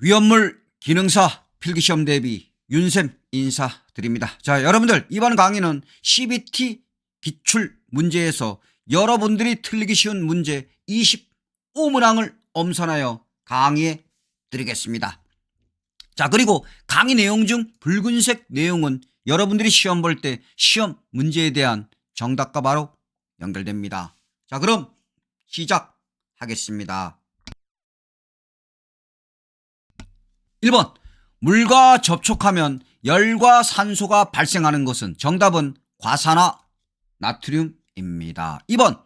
위험물 기능사 필기시험 대비 윤쌤 인사드립니다. 자, 여러분들 이번 강의는 CBT 기출 문제에서 여러분들이 틀리기 쉬운 문제 25문항을 엄선하여 강의해 드리겠습니다. 자, 그리고 강의 내용 중 붉은색 내용은 여러분들이 시험 볼 때 시험 문제에 대한 정답과 바로 연결됩니다. 자, 그럼 시작하겠습니다. 1번 물과 접촉하면 열과 산소가 발생하는 것은 정답은 과산화 나트륨입니다. 2번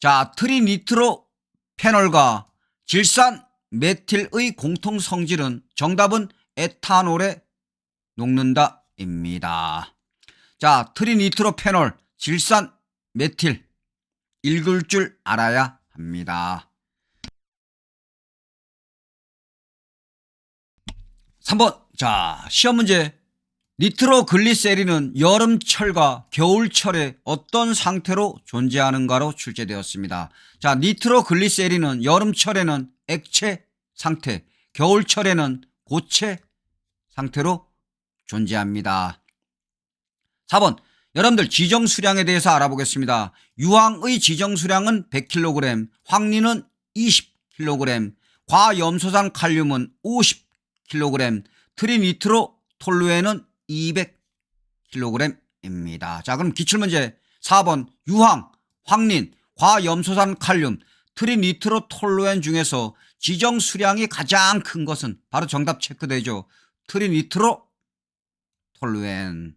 자 트리니트로 페놀과 질산 메틸의 공통 성질은 정답은 에탄올에 녹는다입니다. 자 트리니트로 페놀 질산 메틸 읽을 줄 알아야 합니다. 3번. 자, 시험 문제. 니트로글리세린은 여름철과 겨울철에 어떤 상태로 존재하는가로 출제되었습니다. 자, 니트로글리세린은 여름철에는 액체 상태, 겨울철에는 고체 상태로 존재합니다. 4번. 여러분들 지정 수량에 대해서 알아보겠습니다. 유황의 지정 수량은 100kg, 황리는 20kg, 과염소산 칼륨은 50kg, 트리니트로 톨루에는 200kg입니다. 자, 그럼 기출문제 4번 유황, 황린, 과염소산 칼륨, 트리니트로 톨루엔 중에서 지정 수량이 가장 큰 것은 바로 정답 체크되죠. 트리니트로 톨루엔.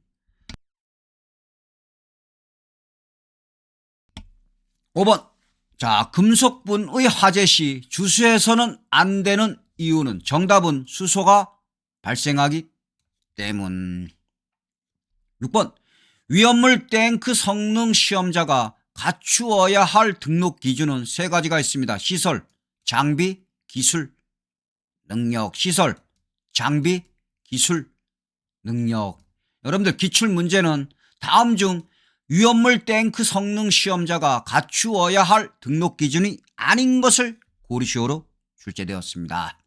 5번. 자, 금속분의 화재 시 주수해서는 안 되는 이유는 정답은 수소가 발생하기 때문. 6번. 위험물 탱크 성능 시험자가 갖추어야 할 등록 기준은 세 가지가 있습니다. 시설, 장비, 기술, 능력. 시설, 장비, 기술, 능력. 여러분들 기출 문제는 다음 중 위험물 탱크 성능 시험자가 갖추어야 할 등록 기준이 아닌 것을 고르시오로 출제되었습니다.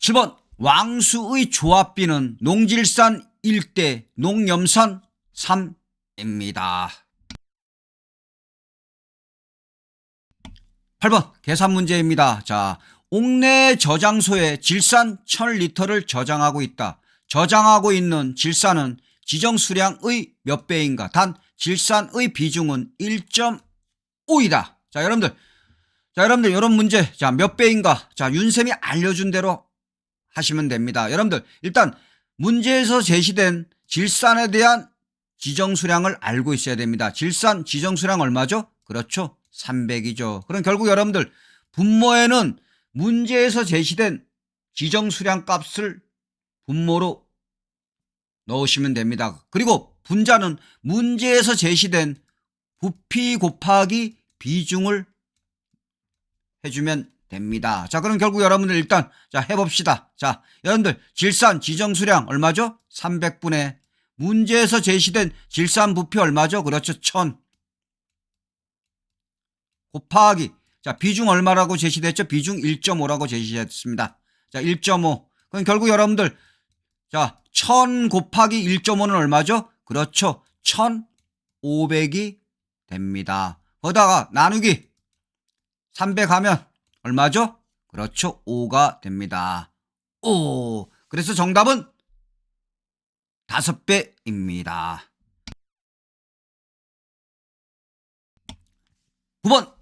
7번 왕수의 조합비는 농질산 1대 농염산 3입니다. 8번 계산 문제입니다. 자, 옥내 저장소에 질산 1000리터를 저장하고 있다. 저장하고 있는 질산은 지정 수량의 몇 배인가? 단 질산의 비중은 1.5이다. 자, 여러분들. 자, 여러분들 이런 문제. 자, 몇 배인가? 자, 윤쌤이 알려준 대로 하시면 됩니다. 여러분들 일단 문제에서 제시된 질산에 대한 지정 수량을 알고 있어야 됩니다. 질산 지정 수량 얼마죠? 그렇죠. 300이죠. 그럼 결국 여러분들 분모에는 문제에서 제시된 지정 수량 값을 분모로 넣으시면 됩니다. 그리고 분자는 문제에서 제시된 부피 곱하기 비중을 해주면 됩니다. 자, 그럼 결국 여러분들 일단 자 해봅시다. 자, 여러분들 질산 지정 수량 얼마죠? 300분의 문제에서 제시된 질산 부피 얼마죠? 그렇죠. 1000 곱하기 자 비중 얼마라고 제시됐죠? 비중 1.5라고 제시했습니다. 자 1.5 그럼 결국 여러분들 자 1000 곱하기 1.5는 얼마죠? 그렇죠. 1500이 됩니다. 거다가 나누기 300 하면 얼마죠? 그렇죠. 5가 됩니다. 5. 그래서 정답은 5배입니다. 9번.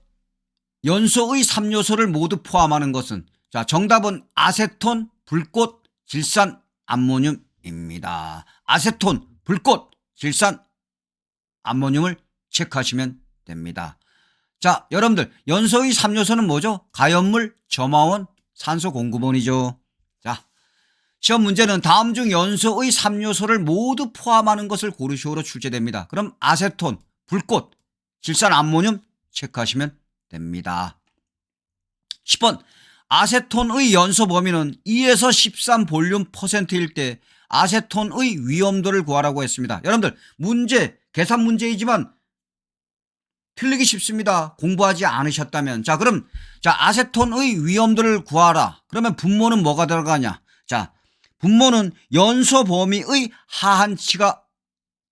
연소의 3요소를 모두 포함하는 것은 자, 정답은 아세톤, 불꽃, 질산, 암모늄입니다. 아세톤, 불꽃, 질산, 암모늄을 체크하시면 됩니다. 자, 여러분들 연소의 3요소는 뭐죠? 가연물, 점화원, 산소 공급원이죠. 자, 시험 문제는 다음 중 연소의 3요소를 모두 포함하는 것을 고르시오로 출제됩니다. 그럼 아세톤, 불꽃, 질산 암모늄 체크하시면 됩니다. 10번 아세톤의 연소 범위는 2에서 13 볼륨 퍼센트일 때 아세톤의 위험도를 구하라고 했습니다. 여러분들 문제 계산 문제이지만 틀리기 쉽습니다. 공부하지 않으셨다면. 자, 그럼 자, 아세톤의 위험들을 구하라. 그러면 분모는 뭐가 들어가냐? 자, 분모는 연소 범위의 하한치가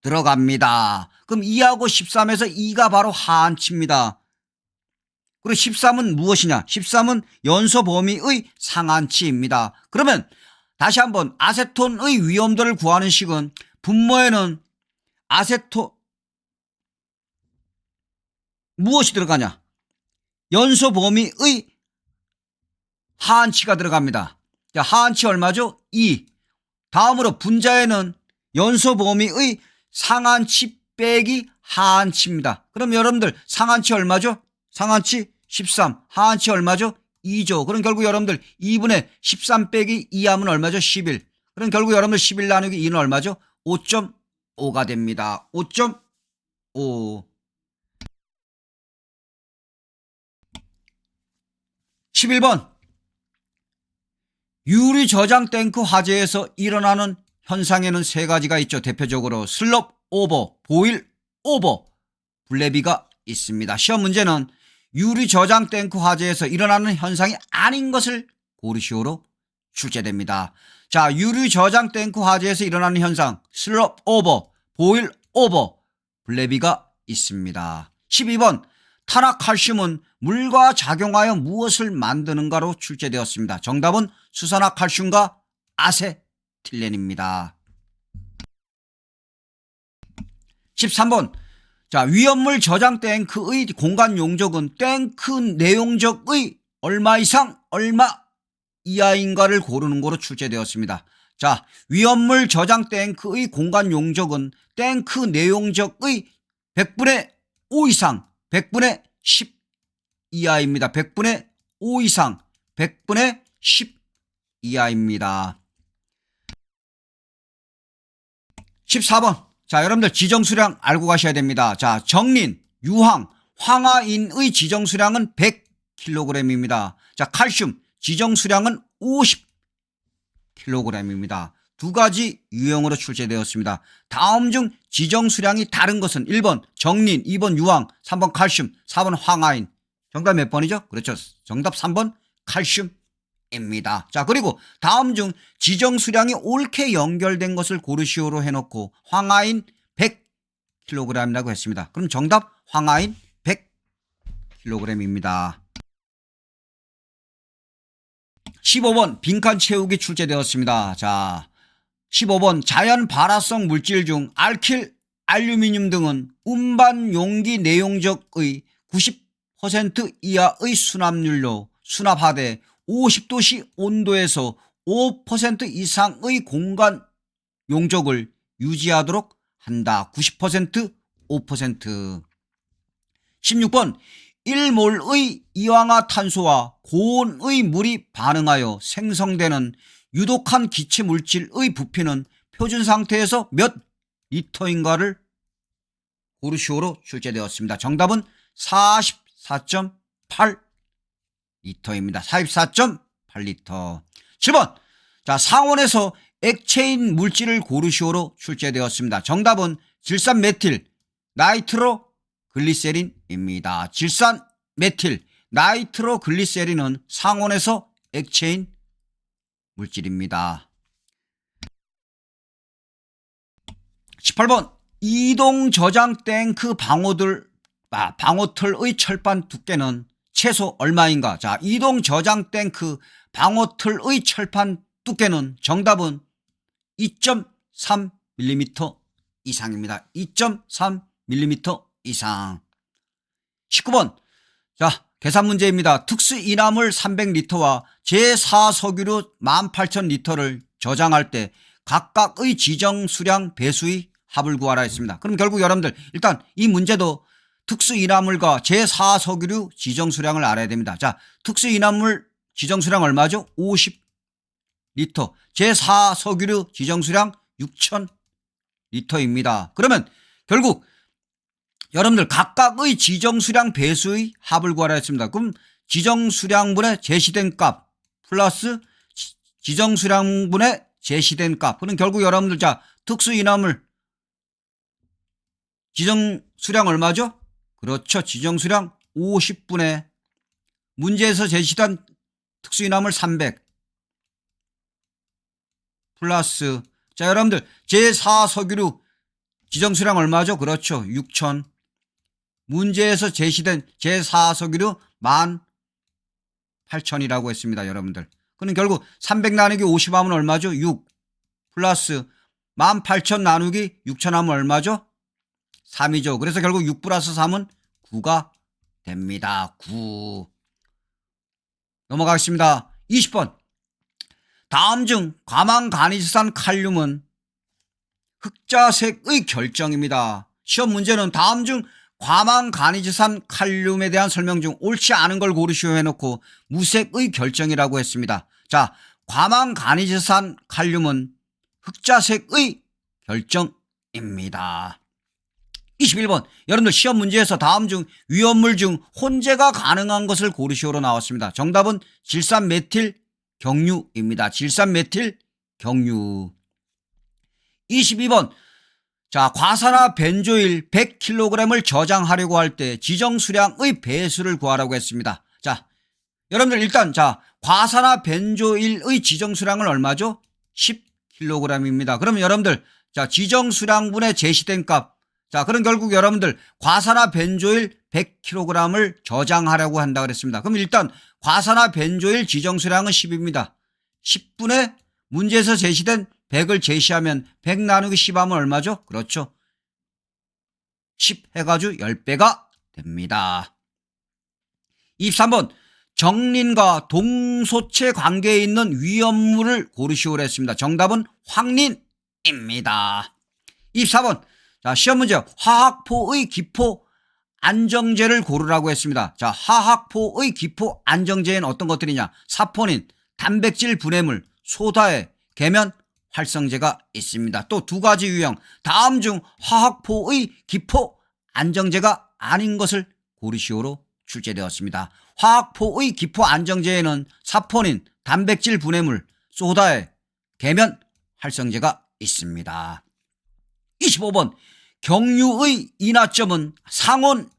들어갑니다. 그럼 2하고 13에서 2가 바로 하한치입니다. 그리고 13은 무엇이냐? 13은 연소 범위의 상한치입니다. 그러면 다시 한번 아세톤의 위험도를 구하는 식은 분모에는 아세톤 무엇이 들어가냐? 연소 범위의 하한치가 들어갑니다. 자, 하한치 얼마죠? 2. 다음으로 분자에는 연소 범위의 상한치 빼기 하한치입니다. 그럼 여러분들 상한치 얼마죠? 상한치 13. 하한치 얼마죠? 2죠. 그럼 결국 여러분들 2분의 13 빼기 2 하면 얼마죠? 11. 그럼 결국 여러분들 11 나누기 2는 얼마죠? 5.5가 됩니다. 5.5. 11번. 유리 저장 탱크 화재에서 일어나는 현상에는 세 가지가 있죠. 대표적으로 슬럽 오버, 보일 오버, 블레비가 있습니다. 시험 문제는 유리 저장 탱크 화재에서 일어나는 현상이 아닌 것을 고르시오로 출제됩니다. 자, 유리 저장 탱크 화재에서 일어나는 현상, 슬럽 오버, 보일 오버, 블레비가 있습니다. 12번, 탄화칼슘은 물과 작용하여 무엇을 만드는가로 출제되었습니다. 정답은 수산화칼슘과 아세틸렌입니다. 13번 자 위험물 저장 탱크의 공간 용적은 탱크 내용적의 얼마 이상 얼마 이하인가를 고르는 거로 출제되었습니다. 자 위험물 저장 탱크의 공간 용적은 탱크 내용적의 100분의 5 이상 100분의 10 이하입니다. 100분의 5 이상 100분의 10 이하입니다. 14번 자, 여러분들 지정수량 알고 가셔야 됩니다. 자, 정린, 유황, 황화인의 지정수량은 100kg입니다. 자, 칼슘 지정수량은 50kg입니다. 두 가지 유형으로 출제되었습니다. 다음 중 지정 수량이 다른 것은 1번 정린, 2번 유황, 3번 칼슘, 4번 황화인. 정답 몇 번이죠? 그렇죠. 정답 3번 칼슘. 입니다. 자, 그리고 다음 중 지정 수량이 옳게 연결된 것을 고르시오로 해놓고 황하인 100kg이라고 했습니다. 그럼 정답 황하인 100kg입니다. 15번 빈칸 채우기 출제되었습니다. 자, 15번 자연 발화성 물질 중 알킬, 알루미늄 등은 운반 용기 내용적의 90% 이하의 수납률로 수납하되 50도씨 온도에서 5% 이상의 공간 용적을 유지하도록 한다. 90% 5% 16번 1몰의 이황화탄소와 고온의 물이 반응하여 생성되는 유독한 기체 물질의 부피는 표준 상태에서 몇 리터인가를 고르시오로 출제되었습니다. 정답은 44.8 리터입니다. 44.8 리터. 7번. 자, 상온에서 액체인 물질을 고르시오로 출제되었습니다. 정답은 질산 메틸 나이트로 글리세린입니다. 질산 메틸 나이트로 글리세린은 상온에서 액체인 물질입니다. 18번 이동 저장 탱크 방어들 아, 방어틀의 철판 두께는 최소 얼마인가? 자, 이동 저장 탱크 방어틀의 철판 두께는 정답은 2.3mm 이상입니다. 2.3mm 이상. 19번. 자, 계산 문제입니다. 특수 인화물 300리터와 제4석유류 18,000리터를 저장할 때 각각의 지정 수량 배수의 합을 구하라 했습니다. 그럼 결국 여러분들 일단 이 문제도 특수인화물과 제4석유류 지정 수량을 알아야 됩니다. 자, 특수인화물 지정 수량 얼마죠? 50리터. 제4석유류 지정 수량 6,000리터입니다. 그러면 결국 여러분들 각각의 지정수량 배수의 합을 구하라 했습니다. 그럼 지정수량분의 제시된 값 플러스 지정수량분의 제시된 값. 그럼 결국 여러분들 자 특수인화물 지정수량 얼마죠? 그렇죠. 지정수량 50분의 문제에서 제시된 특수인화물 300 플러스 자 여러분들 제4석유류 지정수량 얼마죠? 그렇죠. 6천 문제에서 제시된 제4석유류 18,000이라고 했습니다. 여러분들. 그는 결국 300 나누기 50 하면 얼마죠? 6 플러스 18,000 나누기 6,000 하면 얼마죠? 3이죠. 그래서 결국 6 플러스 3은 9가 됩니다. 9. 넘어가겠습니다. 20번. 다음 중 과망간이지산 칼륨은 흑자색의 결정입니다. 시험 문제는 다음 중 과망 간이지산 칼륨에 대한 설명 중 옳지 않은 걸 고르시오 해놓고 무색의 결정이라고 했습니다. 자, 과망 간이지산 칼륨은 흑자색의 결정입니다. 21번 여러분들 시험 문제에서 다음 중 위험물 중 혼재가 가능한 것을 고르시오로 나왔습니다. 정답은 질산 메틸 경유입니다. 질산 메틸 경유 22번 자 과산화 벤조일 100kg을 저장하려고 할 때 지정 수량의 배수를 구하라고 했습니다. 자 여러분들 일단 자 과산화 벤조일의 지정 수량은 얼마죠? 10kg입니다. 그러면 여러분들 자 지정 수량분에 제시된 값 자, 그럼 결국 여러분들 과산화 벤조일 100kg을 저장하려고 한다 그랬습니다. 그럼 일단 과산화 벤조일 지정 수량은 10입니다. 10분의 문제에서 제시된 100을 제시하면 100 나누기 10 하면 얼마죠? 그렇죠. 10 해가지고 10배가 됩니다. 23번 정린과 동소체 관계에 있는 위험물을 고르시오로 했습니다. 정답은 황린입니다. 24번 자, 시험 문제 화학포의 기포 안정제를 고르라고 했습니다. 자, 화학포의 기포 안정제에는 어떤 것들이냐? 사포닌, 단백질 분해물, 소다에 계면 활성제가 있습니다. 또 두 가지 유형. 다음 중 화학포의 기포 안정제가 아닌 것을 고르시오로 출제되었습니다. 화학포의 기포 안정제에는 사포닌, 단백질 분해물, 소다에 계면 활성제가 있습니다. 25번 경유의 인하점은 상온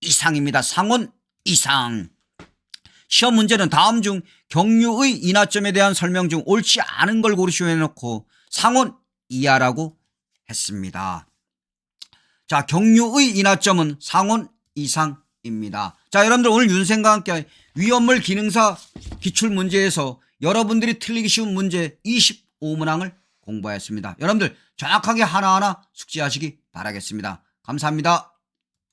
이상입니다. 상온 이상. 시험 문제는 다음 중 경유의 인하점에 대한 설명 중 옳지 않은 걸 고르시오 해놓고 상온 이하라고 했습니다. 자, 경유의 인하점은 상온 이상입니다. 자, 여러분들 오늘 윤생과 함께 위험물 기능사 기출 문제에서 여러분들이 틀리기 쉬운 문제 25문항을 공부하였습니다. 여러분들 정확하게 하나하나 숙지하시기 바라겠습니다. 감사합니다.